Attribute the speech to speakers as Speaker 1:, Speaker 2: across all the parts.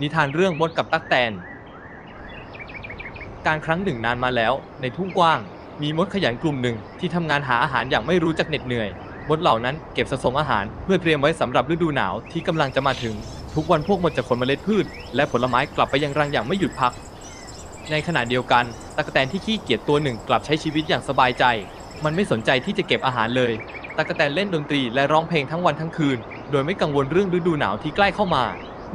Speaker 1: นิทานเรื่องมดกับตั๊กแตน การครั้งหนึ่งนานมาแล้ว ในทุ่งกว้าง มีมดขยันกลุ่มหนึ่งที่ทำงานหาอาหารอย่างไม่รู้จักเหน็ดเหนื่อย มดเหล่านั้นเก็บสะสมอาหารเพื่อเตรียมไว้สำหรับฤดูหนาวที่กำลังจะมาถึง ทุกวันพวกมดจะขนเมล็ดพืช และผลไม้กลับไปยังรังอย่างไม่หยุดพัก ในขณะเดียวกันตั๊กแตนที่ขี้เกียจตัวหนึ่งกลับใช้ชีวิตอย่างสบายใจ มันไม่สนใจที่จะเก็บอาหารเลยตั๊กแตนเล่นดนตรีและร้องเพลงทั้งวันทั้งคืน โดยไม่กังวลเรื่องฤดูหนาวที่ใกล้เข้ามา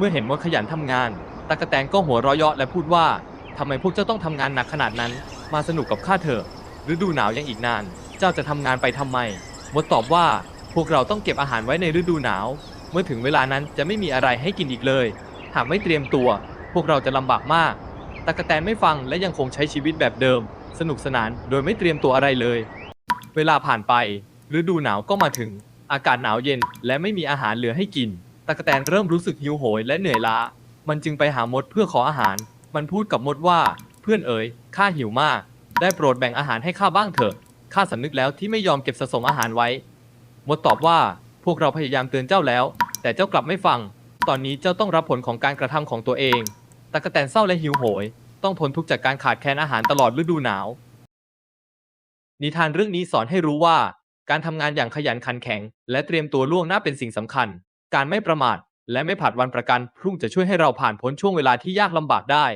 Speaker 1: เมื่อเห็นมดขยันทำงานตั๊กแตนก็หัวเราะเยาะและพูดว่าทำไมพวกเจ้าต้องทำงานหนักขนาดนั้น มาสนุกกับข้าเถอะฤดูหนาวยังอีกนาน เจ้าจะทำงานไปทำไม มดตอบว่า พวกเราต้องเก็บอาหารไว้ในฤดูหนาว เมื่อถึงเวลานั้นจะไม่มีอะไรให้กินอีกเลย หากไม่เตรียมตัว พวกเราจะลำบากมาก ตะกะแตนไม่ฟังและยังคงใช้ชีวิตแบบเดิม สนุกสนานโดยไม่เตรียมตัวอะไรเลย เวลาผ่านไป ฤดูหนาวก็มาถึง อากาศหนาวเย็นและไม่มีอาหารเหลือให้กิน ตะกแตนเริ่มรู้สึกหิวโหยและเหนื่อยล้า มันจึงไปหามดเพื่อขออาหาร มันพูดกับมดว่า เพื่อนเอ๋ยข้าหิวมาก ได้โปรดแบ่งอาหารให้ข้าบ้างเถอะ ข้าสำนึกแล้วที่ไม่ยอมเก็บสะสมอาหารไว้ มดตอบว่า พวกเราพยายามเตือนเจ้าแล้ว แต่เจ้ากลับไม่ฟัง ตอนนี้เจ้าต้องรับผลของการกระทำของตัวเอง ตะกะแตนเศร้าและหิวโหย ต้องทนทุกข์จากการขาดแคลนอาหารตลอดฤดูหนาว นิทานเรื่องนี้สอนให้รู้ว่า การทำงานอย่างขยันขันแข็ง และเตรียมตัวล่วงหน้าเป็นสิ่งสำคัญ การไม่ประมาทและไม่ผัดวันประกันพรุ่งจะช่วยให้เราผ่านพ้นช่วงเวลาที่ยากลำบากได้